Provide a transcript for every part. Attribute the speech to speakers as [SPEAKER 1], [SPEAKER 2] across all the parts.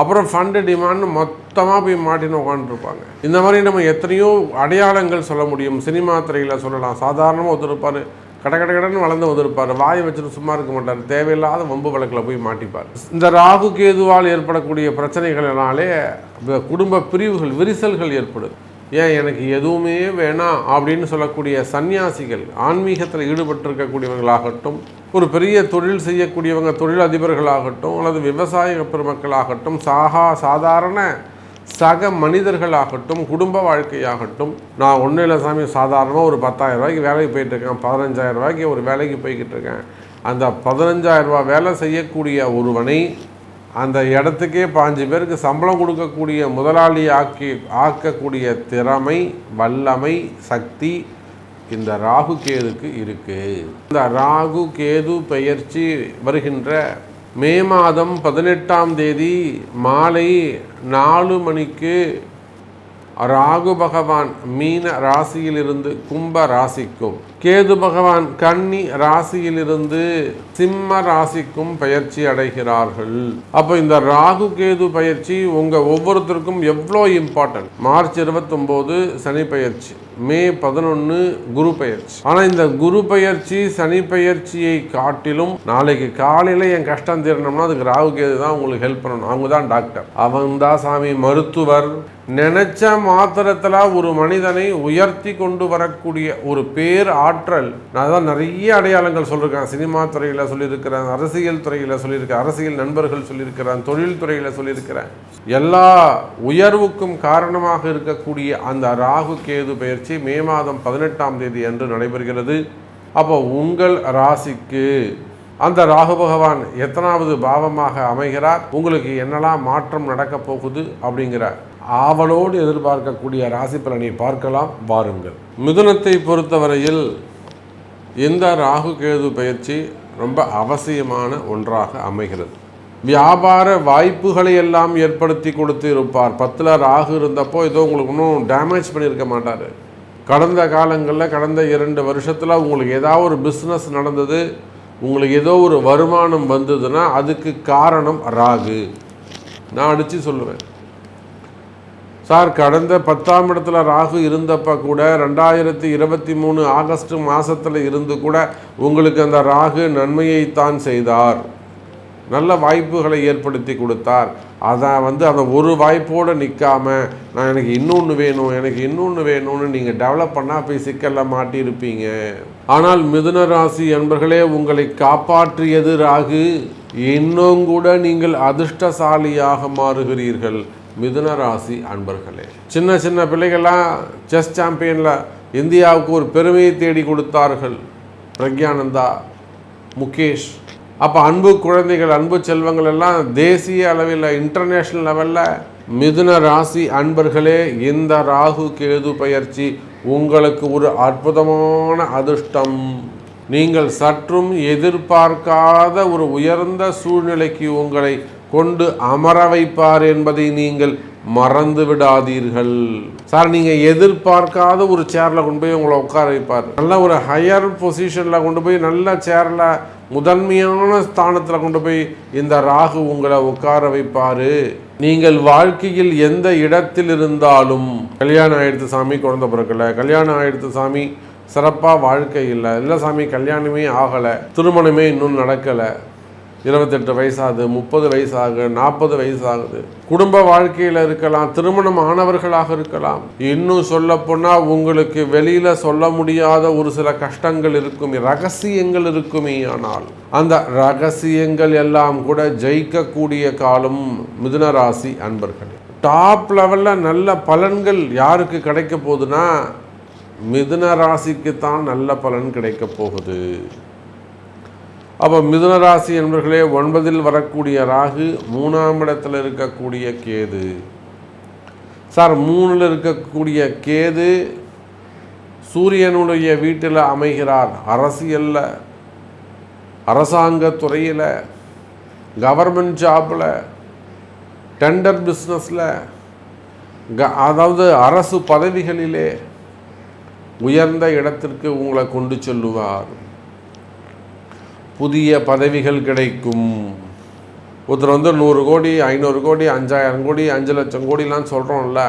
[SPEAKER 1] அப்புறம் fund demand மொத்தமாக போய் மாட்டின்னு உட்காந்துருப்பாங்க இந்த மாதிரி நம்ம எத்தனையோ அடையாளங்கள் சொல்ல முடியும். சினிமா துறையில் சொல்லலாம். சாதாரணமாக ஒத்துருப்பார். கட கட கடன்னு வளர்ந்து வந்திருப்பார். வாயை வச்சுட்டு சும்மா இருக்க மாட்டார். தேவையில்லாத வம்பு வழக்கில் போய் மாட்டிப்பார். இந்த ராகு கேதுவால் ஏற்படக்கூடிய பிரச்சனைகளினாலே குடும்ப பிரிவுகள் விரிசல்கள் ஏற்படுது ஏன் எனக்கு எதுவுமே வேணாம் அப்படின்னு சொல்லக்கூடிய சன்னியாசிகள் ஆன்மீகத்தில் ஈடுபட்டிருக்கக்கூடியவர்களாகட்டும் ஒரு பெரிய தொழில் செய்யக்கூடியவங்க தொழில் அதிபர்களாகட்டும் அல்லது விவசாய பெருமக்களாகட்டும் சாகா சாதாரண சக மனிதர்களாகட்டும் குடும்ப வாழ்க்கையாகட்டும் நான் ஒன்றும் இல்லை சாமி சாதாரணமாக ஒரு பத்தாயிரம் ரூபாய்க்கு வேலைக்கு போயிட்டுருக்கேன் பதினஞ்சாயிரம் ரூபாய்க்கு ஒரு வேலைக்கு போய்கிட்டு இருக்கேன். அந்த பதினஞ்சாயிரம் ரூபா வேலை செய்யக்கூடிய ஒருவனை அந்த இடத்துக்கே பாஞ்சு பேருக்கு சம்பளம் கொடுக்கக்கூடிய முதலாளி ஆக்கி ஆக்கக்கூடிய திறமை வல்லமை சக்தி இந்த ராகு கேதுக்கு இருக்குது இந்த ராகு கேது பெயர்ச்சி வருகின்ற மே மாதம் பதினெட்டாம் தேதி மாலை நாலு மணிக்கு ராகு பகவான் மீன ராசியிலிருந்து கும்ப ராசிக்கும். கேது பகவான் கன்னி ராசியிலிருந்து சிம்ம ராசிக்கும் பயிற்சி அடைகிறார்கள். அப்போ இந்த ராகு கேது பயிற்சி உங்க ஒவ்வொருத்தருக்கும் எவ்வளோ இம்பார்ட்டன்ட் மார்ச் 29 சனி பயிற்சி மே பதினொன்று குரு பயிற்சி. ஆனால் இந்த குரு பயிற்சி சனி பயிற்சியை காட்டிலும் நாளைக்கு காலையில் என் கஷ்டம் தீரணும்னா அதுக்கு ராகு கேது தான் உங்களுக்கு ஹெல்ப் பண்ணணும். அவங்க தான் டாக்டர் அவன் தான் சாமி மருத்துவர். நினைச்ச மாத்திரத்தில் ஒரு மனிதனை உயர்த்தி கொண்டு வரக்கூடிய ஒரு பேர் ஆற்றல். நான் தான் நிறைய அடையாளங்கள் சொல்லியிருக்கேன் சினிமா துறையில் சொல்லியிருக்கிறேன் அரசியல் துறையில் சொல்லியிருக்கேன் அரசியல் நண்பர்கள் சொல்லியிருக்கிறேன் தொழில் துறையில் சொல்லியிருக்கிறேன். எல்லா உயர்வுக்கும் காரணமாக இருக்கக்கூடிய அந்த ராகு கேது பயிற்சி மே மாதம் பதினெட்டாம் தேதி அன்று நடைபெறுகிறது. அப்போ உங்கள் ராசிக்கு அந்த ராகு பகவான் எத்தனாவது பாவமாக அமைகிறார்? உங்களுக்கு என்னெல்லாம் மாற்றம் நடக்கப் போகுது? அப்படிங்கிற ஆவலோடு எதிர்பார்க்கக்கூடிய ராசி பலனை பார்க்கலாம் வாருங்கள். மிதுனத்தை பொறுத்தவரையில் இந்த ராகு கேது பயிற்சி ரொம்ப அவசியமான ஒன்றாக அமைகிறது. வியாபார வாய்ப்புகளை எல்லாம் ஏற்படுத்தி கொடுத்து இருப்பார் பத்தில் ராகு இருந்தப்போ ஏதோ உங்களுக்கு இன்னும் டேமேஜ் பண்ணியிருக்க மாட்டார். கடந்த காலங்களில் கடந்த இரண்டு வருஷத்தில் உங்களுக்கு ஏதாவது ஒரு பிஸ்னஸ் நடந்தது உங்களுக்கு ஏதோ ஒரு வருமானம் வந்ததுன்னா அதுக்கு காரணம் ராகு. நான் அடித்து சொல்லுவேன். சார் கடந்த பத்தாம் இடத்துல ராகு இருந்தப்போ கூட ரெண்டாயிரத்தி இருபத்தி மூணு ஆகஸ்ட் மாதத்தில் இருந்து கூட உங்களுக்கு அந்த ராகு நன்மையைத்தான் செய்தார். நல்ல வாய்ப்புகளை ஏற்படுத்தி கொடுத்தார். அதை வந்து அந்த ஒரு வாய்ப்போடு நிற்காமல் நான் எனக்கு இன்னொன்று வேணும் எனக்கு இன்னொன்று வேணும்னு நீங்கள் டெவலப் பண்ணால் போய் சிக்கலில் மாட்டியிருப்பீங்க. ஆனால் மிதுன ராசி என்பர்களே உங்களை காப்பாற்றியது ராகு. இன்னும் கூட நீங்கள் அதிர்ஷ்டசாலியாக மாறுகிறீர்கள். மிதுன ராசி அன்பர்களே சின்ன சின்ன பிள்ளைகள்லாம் செஸ் சாம்பியனில் இந்தியாவுக்கு ஒரு பெருமையை தேடி கொடுத்தார்கள். பிரக்யானந்தா முகேஷ். அப்போ அன்பு குழந்தைகள் அன்பு செல்வங்கள் எல்லாம் தேசிய அளவில் இன்டர்நேஷ்னல் லெவலில் மிதுன ராசி அன்பர்களே இந்த ராகு கேது பயிற்சி உங்களுக்கு ஒரு அற்புதமான அதிர்ஷ்டம். நீங்கள் சற்றும் எதிர்பார்க்காத ஒரு உயர்ந்த சூழ்நிலைக்கு உங்களை கொண்டு அமர வைப்பார் என்பதை நீங்கள் மறந்து விடாதீர்கள் சார் நீங்கள் எதிர்பார்க்காத ஒரு சேரில் கொண்டு போய் உங்களை உட்கார வைப்பார். நல்ல ஒரு ஹையர் பொசிஷனில் கொண்டு போய் நல்ல சேரில் முதன்மையான ஸ்தானத்தில் கொண்டு போய் இந்த ராகு உங்களை உட்கார வைப்பார். நீங்கள் வாழ்க்கையில் எந்த இடத்தில் இருந்தாலும் கல்யாணம் ஆயிடுத்து சாமி குழந்தை பிறக்கல கல்யாணம் ஆயிடுத்து சாமி சிறப்பாக வாழ்க்கை இல்லை. இல்லை சாமி கல்யாணமே ஆகலை திருமணமே இன்னும் நடக்கலை. இருபத்தெட்டு வயசாகுது முப்பது வயசாகுது நாற்பது வயசாகுது. குடும்ப வாழ்க்கையில் இருக்கலாம் திருமணம் ஆனவர்களாக இருக்கலாம். இன்னும் சொல்ல போனால் உங்களுக்கு வெளியில் சொல்ல முடியாத ஒரு சில கஷ்டங்கள் இருக்கும் ரகசியங்கள் இருக்குமே ஆனால். அந்த ரகசியங்கள் எல்லாம் கூட ஜெயிக்கக்கூடிய காலம் மிதுன ராசி அன்பர்களே. டாப் லெவலில் நல்ல பலன்கள் யாருக்கு கிடைக்க போகுதுன்னா மிதுன ராசிக்கு தான் நல்ல பலன் கிடைக்க போகுது. அப்போ மிதுனராசி என்பர்களே ஒன்பதில் வரக்கூடிய ராகு மூணாம் இடத்துல இருக்கக்கூடிய கேது. சார் மூணில் இருக்கக்கூடிய கேது சூரியனுடைய வீட்டில் அமைகிறார். அரசியலில் அரசாங்க துறையில் கவர்மெண்ட் ஜாப்பில் டெண்டர் பிஸ்னஸில் க அதாவது அரசு பதவிகளிலே உயர்ந்த இடத்திற்கு உங்களை கொண்டு செல்லுவார். புதிய பதவிகள் கிடைக்கும். ஒருத்தர் வந்து நூறு கோடி ஐநூறு கோடி அஞ்சாயிரம் கோடி அஞ்சு லட்சம் கோடிலாம் சொல்கிறோம்ல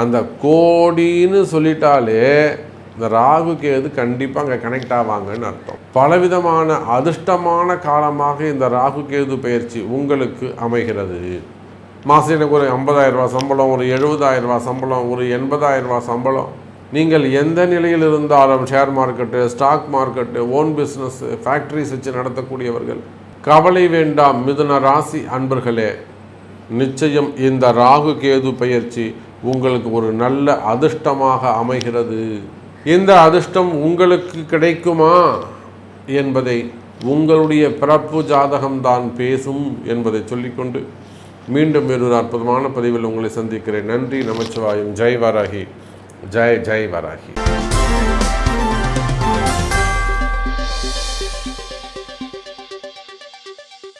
[SPEAKER 1] அந்த கோடின்னு சொல்லிட்டாலே இந்த ராகு கேது கண்டிப்பாக அங்கே கனெக்ட் ஆவாங்கன்னு அர்த்தம். பலவிதமான அதிர்ஷ்டமான காலமாக இந்த ராகு கேது பயிற்சி உங்களுக்கு அமைகிறது. மாதம் எனக்கு ஒரு ஐம்பதாயிரம் ரூபா சம்பளம் ஒரு எழுபதாயிரம் ரூபா சம்பளம் ஒரு எண்பதாயிரம் ரூபா சம்பளம். நீங்கள் எந்த நிலையில் இருந்தாலும் share market stock market own business factories வச்சு நடத்தக்கூடியவர்கள் கவலை வேண்டாம் மிதுன ராசி அன்பர்களே. நிச்சயம் இந்த ராகு கேது பயிற்சி உங்களுக்கு ஒரு நல்ல அதிர்ஷ்டமாக அமைகிறது. இந்த அதிர்ஷ்டம் உங்களுக்கு கிடைக்குமா என்பதை உங்களுடைய பிறப்பு ஜாதகம்தான் பேசும் என்பதை சொல்லிக்கொண்டு மீண்டும் வேறொரு அற்புதமான பதிவில் உங்களை சந்திக்கிறேன். நன்றி நமச்சிவாயம். ஜெய்வராஹி ஜெய் ஜெய் வராகி